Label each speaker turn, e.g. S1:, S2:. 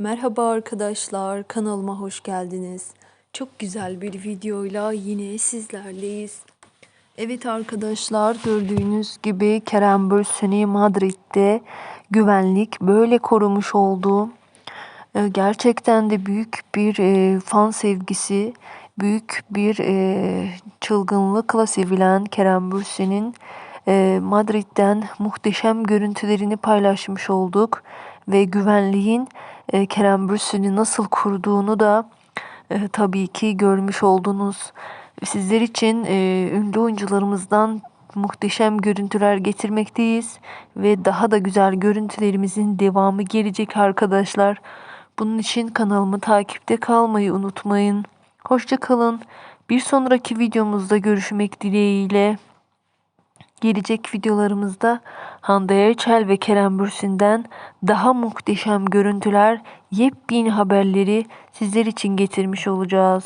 S1: Merhaba arkadaşlar, kanalıma hoş geldiniz. Çok güzel bir videoyla yine sizlerleyiz. Evet arkadaşlar, gördüğünüz gibi Kerem Bürsin'i Madrid'de güvenlik böyle korumuş oldu. Ee, Gerçekten de büyük bir e, fan sevgisi, büyük bir e, çılgınlıkla sevilen Kerem Bürsin'in e, Madrid'den muhteşem görüntülerini paylaşmış olduk ve güvenliğin e, Kerem Bürsin'i nasıl kurduğunu da e, tabii ki görmüş oldunuz. Sizler için e, ünlü oyuncularımızdan muhteşem görüntüler getirmekteyiz ve daha da güzel görüntülerimizin devamı gelecek arkadaşlar. Bunun için kanalımı takipte kalmayı unutmayın. Hoşça kalın. Bir sonraki videomuzda görüşmek dileğiyle. Gelecek videolarımızda Hande Erçel ve Kerem Bürsin'den daha muhteşem görüntüler, yepyeni haberleri sizler için getirmiş olacağız.